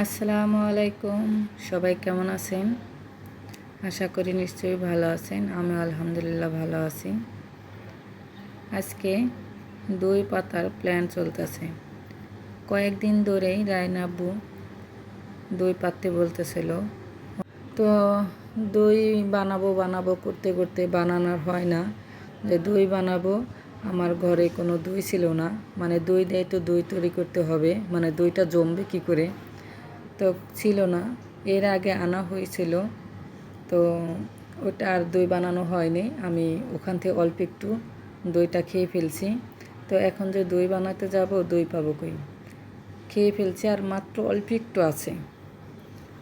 আসসালামু আলাইকুম। সবাই কেমন আছেন? আশা করি নিশ্চয়ই ভালো আছেন। আমি আলহামদুলিল্লাহ ভালো আছি। আজকে দই পাতার প্ল্যান চলতেছে। কয়েকদিন ধরেই রায়নাব্বু দই পাততে বলতেছিল। তো দই বানাবো বানাবো করতে করতে বানানোর হয় না। যে দই বানাবো, আমার ঘরে কোনো দই ছিল না। মানে দই দেয় তো দই তৈরি করতে হবে। মানে দইটা জমবে কি করে? তো ছিল না। এর আগে আনা হয়েছিল। তো ওটা আর দই বানানো হয়নি। আমি ওখান থেকে অল্প একটু দইটা খেয়ে ফেলছি। তো এখন যে দই বানাতে যাব, দই পাবো কই? খেয়ে ফেলছি আর মাত্র অল্প একটু আছে।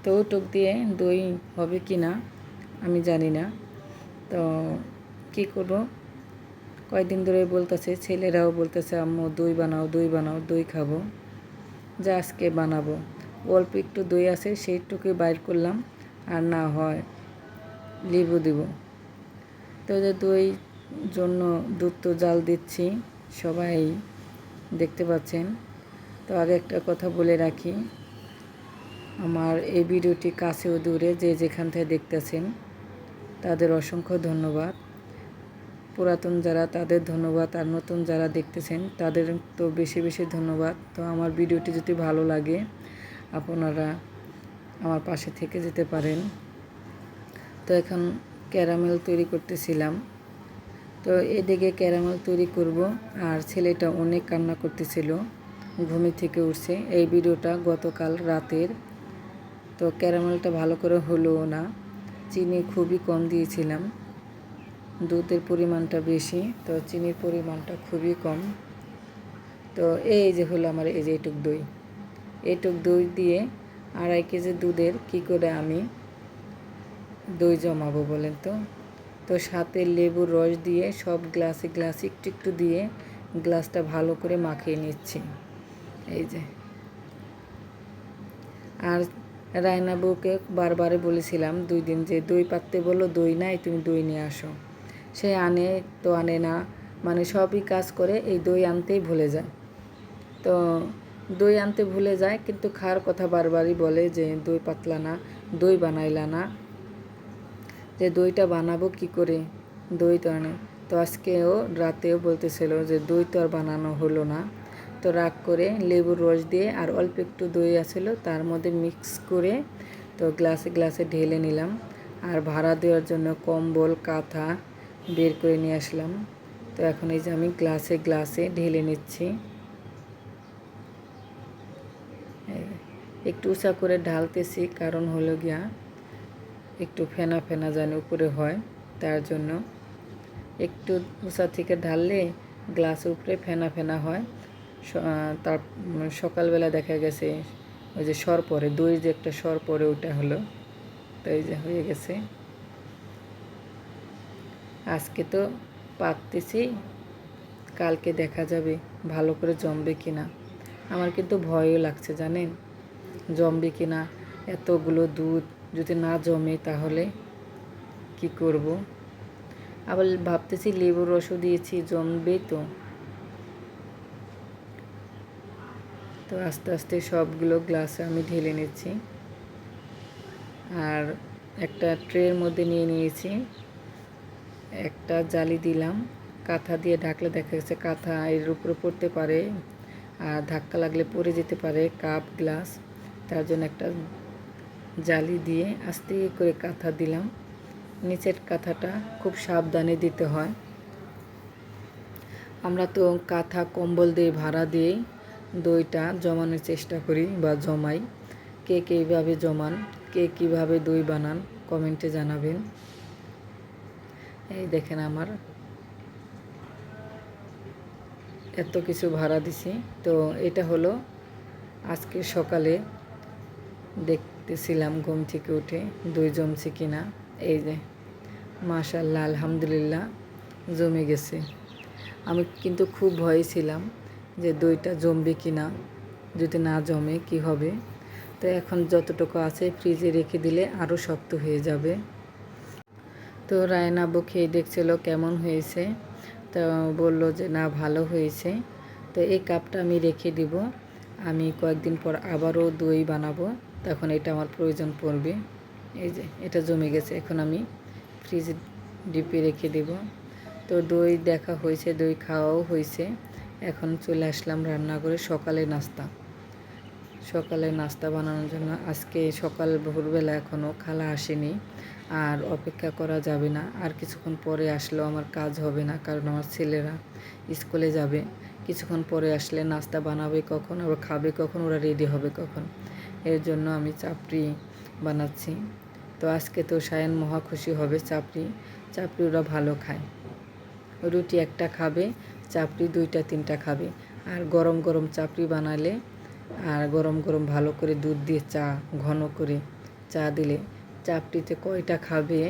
তো ওটুক দিয়ে দই হবে কি না, আমি জানি না। তো কী করব? কয়েকদিন ধরে বলতেছে, ছেলেরাও বলতেছে, আম্মু, দই বানাও দই বানাও, দই খাব। যা আজকে বানাবো। অল্প একটু দই আছে সেইটুকুই বাইর করলাম। আর না হয় লেবু দেব। তো যে দই জন্য দুধ তো জাল দিচ্ছি, সবাই দেখতে পাচ্ছেন। তো আগে একটা কথা বলে রাখি, আমার এই ভিডিওটি কাছেও দূরে যে যেখান থেকে দেখতেছেন, তাদের অসংখ্য ধন্যবাদ। পুরাতন যারা, তাদের ধন্যবাদ। আর নতুন যারা দেখতেছেন, তাদের তো বেশি বেশি ধন্যবাদ। তো আমার ভিডিওটি যদি ভালো লাগে আপনারা আমার পাশে থেকে যেতে পারেন। তো এখন ক্যারামেল তৈরি করতেছিলাম। তো এদিকে ক্যারামেল তৈরি করব আর ছেলেটা অনেক কান্না করতেছিল, ঘুমি থেকে উঠছে। এই ভিডিওটা গতকাল রাতের। তো ক্যারামেলটা ভালো করে হলোও না, চিনি খুবই কম দিয়েছিলাম। দুধের পরিমাণটা বেশি, তো চিনির পরিমাণটা খুবই কম। তো এই যে হলো আমার এই যে এটুক দই। এটুক দই দিয়ে আড়াই কেজি দুধের কি করে আমি দই জমাবো বলেন তো? তো সাথে লেবুর রস দিয়ে সব গ্লাসে গ্লাসে একটু একটু দিয়ে গ্লাসটা ভালো করে মাখিয়ে নিচ্ছি। এই যে। আর রায়না বউকে বারবারে বলেছিলাম, দুই দিন যে দই পাততে বলল, দই নাই, তুমি দই নিয়ে আসো। সে আনে তো আনে না মানে সবই কাজ করে এই দই আনতেই ভুলে যায়। তো দই আনতে ভুলে যায়, কিন্তু খাওয়ার কথা বারবারই বলে যে, দই পাতলা না, দই বানাইলা না। যে দইটা বানাবো কি করে? দই তো আনে। তো আজকেও রাতেও বলতেছিল যে, দই তো আর বানানো হলো না। তো রাগ করে লেবুর রস দিয়ে আর অল্প একটু দই আছিল, তার মধ্যে মিক্স করে তো গ্লাসে গ্লাসে ঢেলে নিলাম। আর ভাড়া দেওয়ার জন্য কম্বল, কাঁথা বের করে নিয়ে আসলাম। তো এখন এই যে আমি গ্লাসে গ্লাসে ঢেলে নিচ্ছি। একটু উঁচা করে ঢালতেছি, কারণ হলো গিয়া একটু ফেনা ফেনা যেন উপরে হয়, তার জন্য একটু উঁচা থেকে ঢাললে গ্লাস উপরে ফেনা ফেনা হয়। তার সকালবেলা দেখা গেছে, ওই যে সর পরে, দই যে একটা সর পরে ওটা হলো, তো এই যে হয়ে গেছে। আজকে তো পাততেছি কালকে দেখা যাবে ভালো করে জমবে কি না আমার কিন্তু ভয়ও লাগছে, জানেন? জমবে কি না? এতগুলো দুধ যদি না জমে তাহলে কি করব? আবার ভাবতেছি লেবুর রসও দিয়েছি, জমবে তো। তো আস্তে আস্তে সবগুলো গ্লাসে আমি ঢেলে নিচ্ছি। আর একটা ট্রের মধ্যে নিয়ে নিয়েছি। একটা জালি দিলাম। কাঁথা দিয়ে ঢাকলে দেখা গেছে কাঁথা এর উপরে পড়তে পারে। আর ধাক্কা লাগলে পড়ে যেতে পারে কাপ, গ্লাস। তার জন্য একটা জালি দিয়ে আস্তে করে কাঁথা দিলাম। নিচের কাঁথাটা খুব সাবধানে দিতে হয়। আমরা তো কাঁথা, কম্বল দিয়ে ভাড়া দিয়ে দইটা জমানোর চেষ্টা করি বা জমাই। কে কীভাবে জমান, কে কীভাবে দই বানান, কমেন্টে জানাবেন। এই দেখেন আমার এত কিছু ভাড়া দিছি। তো এটা হলো আজকে সকালে দেখতেছিলাম ঘুম থেকে উঠে দই জমছে কিনা। এই যে মাশাল্লাহ আলহামদুলিল্লাহ, জমে গেছে। আমি কিন্তু খুব ভয়ে ছিলাম যে দইটা জমবে কি না যদি না জমে কি হবে? তো এখন যতটুকু আছে ফ্রিজে রেখে দিলে আরও শক্ত হয়ে যাবে। তো রায়নাবু খেয়ে দেখছিল কেমন হয়েছে। তো বলল যে, না, ভালো হয়েছে। তো এই কাপটা আমি রেখে দিব। আমি কয়েকদিন পর আবারও দই বানাবো। তখন এটা আমার প্রয়োজন পড়বে। এই যে, এটা জমে গেছে। এখন আমি ফ্রিজে ডিপে রেখে দেব। তো দই দেখা হয়েছে, দই খাওয়াও হয়েছে। এখন চলে আসলাম রান্না করে সকালে নাস্তা। সকালে নাস্তা বানানোর জন্য আজকে সকাল ভোরবেলা এখনও খালা আসেনি। আর অপেক্ষা করা যাবে না। আর কিছুক্ষণ পরে আসলেও আমার কাজ হবে না, কারণ আমার ছেলেরা স্কুলে যাবে। কিছুক্ষণ পরে আসলে নাস্তা বানাবে কখন আবার খাবে কখন, ওরা রেডি হবে কখন। এর জন্য আমি চাপড়ি বানাচ্ছি। তো আজকে তো সায়ন মহা খুশি হবে চাপড়ি। চাপড়ি ওরা ভালো খায়। রুটি একটা খাবে, চাপড়ি দুইটা, তিনটা খাবে। আর গরম গরম চাপড়ি বানালে, আর গরম গরম ভালো করে দুধ দিয়ে চা, ঘন করে চা দিলে চাপড়িতে কয়টা খাবে?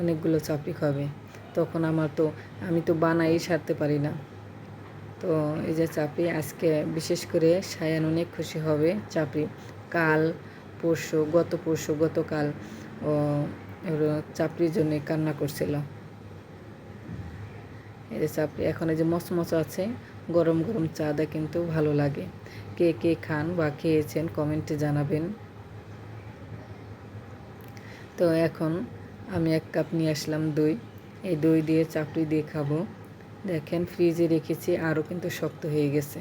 অনেকগুলো চাপড়ি খাবে। তখন আমার তো, আমি তো বানাই সারতে পারি না। তো এই যে চাপড়ি আজকে বিশেষ করে সায়ান অনেক খুশি হবে চাপড়ি কাল পরশু, গত পরশু, গতকাল ও চাপড়ির জন্য কান্না করছিল। এই যে চাপড়ি এখন এই যে মচমচ আছে, গরম গরম চা দা কিন্তু ভালো লাগে। কে কে খান বা খেয়েছেন কমেন্টে জানাবেন। তো এখন আমি এক কাপ নিয়ে আসলাম দই। এই দই দিয়ে চাপড়ি দিয়ে খাব। দেখেন ফ্রিজে রেখেছি, আরও কিন্তু শক্ত হয়ে গেছে।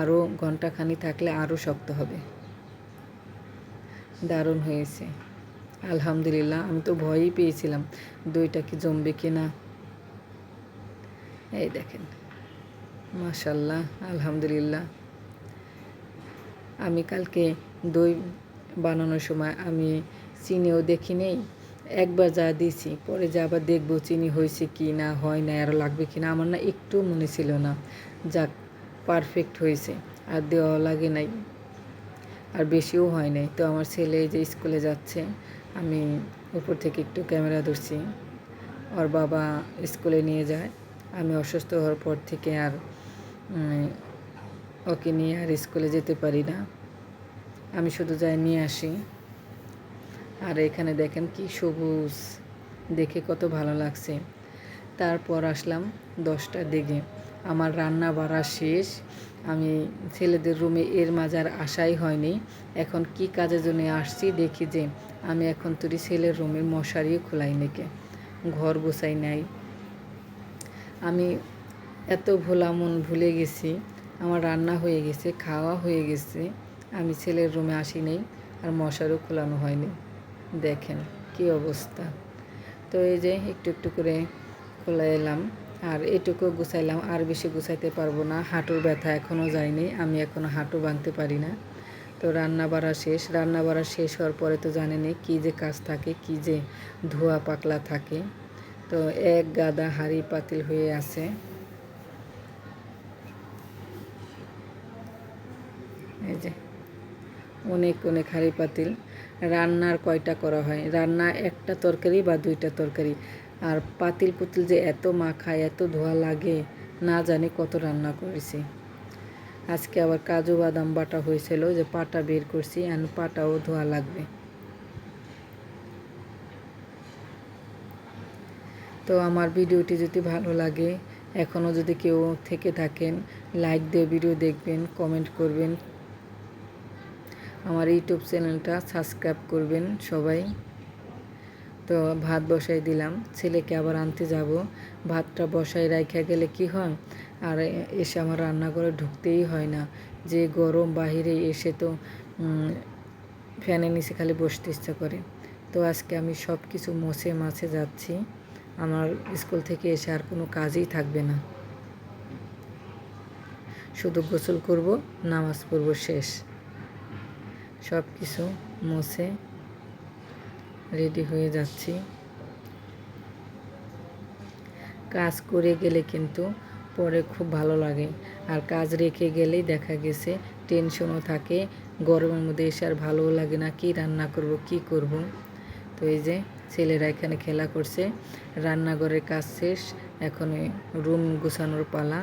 আরও ঘন্টাখানি থাকলে আরও শক্ত হবে। দারুণ হয়েছে। আলহামদুলিল্লাহ, আমি তো ভয়ই পেয়েছিলাম দইটা কি জমবে কি না। এই দেখেন মাশাল্লাহ আলহামদুলিল্লাহ। আমি কালকে দই বানানোর সময় আমি চিনিও দেখি নেই। একবার যা দিয়েছি পরে যা আবার দেখব চিনি হয়েছে কি না, হয় না আরও লাগবে কি না, আমার না একটু মনে ছিল না। যাক পারফেক্ট হয়েছে, আর দেওয়া লাগে নাই। আর বেশিও হয় নাই। তো আমার ছেলে যে স্কুলে যাচ্ছে, আমি উপর থেকে একটু ক্যামেরা ধরছি। ওর বাবা স্কুলে নিয়ে যায়, আমি অসুস্থ হওয়ার পর থেকে আর ওকে নিয়ে আর স্কুলে যেতে পারি না। আমি শুধু যাই নিয়ে আসি। আর এখানে দেখেন কি সবুজ। দেখে কত ভালো লাগছে। তারপর আসলাম দশটার দিকে। আমার রান্না বাড়া শেষ। আমি ছেলেদের রুমে এর মাজার আসাই হয়নি। এখন কি কাজের জন্য আসছি দেখি যে আমি এখন তুই ছেলের রুমের মশারিও খোলাই নাকি। ঘর গোছাই নাই। আমি এত ভোলা মন ভুলে গেছি। আমার রান্না হয়ে গেছে, খাওয়া হয়ে গেছে। আমি ছেলের রুমে আসি নেই আর মশারও খোলানো হয়নি। দেখেন, কি অবস্থা। তো এই যে একটু একটু করে খোলা এলাম। আর এটুকু গুছাইলাম, আর বেশি গুছাইতে পারব না। হাঁটুর ব্যথা এখনও যায়নি, আমি এখনও হাঁটু বাঁধতে পারি না। তো রান্না বাড়া শেষ। রান্না বাড়া শেষ হওয়ার পরে তো জানেনি কী যে কাজ থাকে, কী যে ধোয়া পাকলা থাকে। তো এক গাদা হাড়ি পাতিল হয়ে আছে। এই যে অনেক অনেক হাড়ি পাতিল। রান্নার কয়টা করা হয়? রান্না একটা তরকারি বা দুইটা তরকারি? আর পাতিল পুতিল যে এত মাখায় এত ধোয়া লাগে, না জানি কত রান্না করেছি। আজকে আবার কাজু বাদাম বাটা হয়েছিল যে পাটা বের করছি আর পাটাও ধোয়া লাগবে। তো আমার ভিডিওটি যদি ভালো লাগে এখনও যদি কেউ থেকে থাকেন, লাইক দিয়ে ভিডিও দেখবেন, কমেন্ট করবেন। আমার ইউটিউব চ্যানেলটা সাবস্ক্রাইব করবেন সবাই। তো ভাত বসাই দিলাম, ছেলেকে আবার আনতে যাব। ভাতটা বসাই রাখা গেলে কি হয়? আর এসে আমার রান্নাঘরে ঢুকতেই হয় না। যে গরম বাহিরে এসে তো ফ্যানের নিচে খালি বসতে ইচ্ছা করে। তো আজকে আমি সব কিছু মোছে মাছে যাচ্ছি। আমার স্কুল থেকে এসে আর কোনো কাজই থাকবে না। শুধু গোসল করব, নামাজ পড়ব শেষ। সব কিছু মুছে রেডি হয়ে যাচ্ছি। কাজ করে গেলে কিন্তু পরে খুব ভালো লাগে। আর কাজ রেখে গেলেই দেখা গেছে টেনশনও থাকে, গরমের মধ্যে এসে আর ভালোও লাগে না, কি রান্না করব, কি করব। তো এই যে ছেলেরা এখানে খেলা করছে, রান্নাঘরের কাজ শেষ, এখন রুম গুছানোর পালা।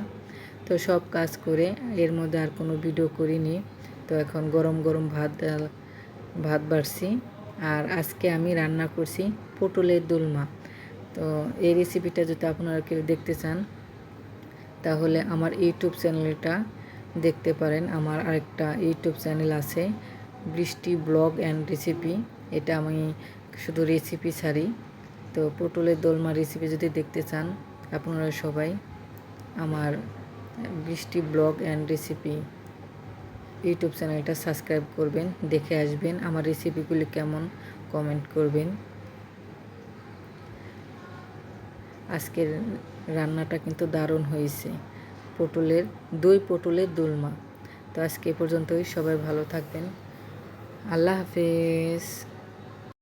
তো সব কাজ করে এর মধ্যে আর কোনো ভিডিও করিনি। তো এখন গরম গরম ভাত ভাত বাড়ছি। আর আজকে আমি রান্না করছি পটলের দোলমা। তো এই রেসিপিটা যদি আপনারা কেউ দেখতে চান, তাহলে আমার ইউটিউব চ্যানেলটা দেখতে পারেন। আমার আরেকটা ইউটিউব চ্যানেল আছে, বৃষ্টি ব্লগ অ্যান্ড রেসিপি এটা আমি শুধু রেসিপি ছাড়ি। তো পটলের দোলমা রেসিপি যদি দেখতে চান, আপনারা সবাই আমার Brishti blog and recipe YouTube চ্যানেলটা সাবস্ক্রাইব করবেন, দেখে আসবেন আমার রেসিপিগুলি কেমন কমেন্ট করবেন। আজকের রান্নাটা কিন্তু দারুণ হয়েছে। পটলের, দই পটলের দোলমা। তো আজকে পর্যন্তই, সবাই ভালো থাকবেন। আল্লাহ হাফেজ।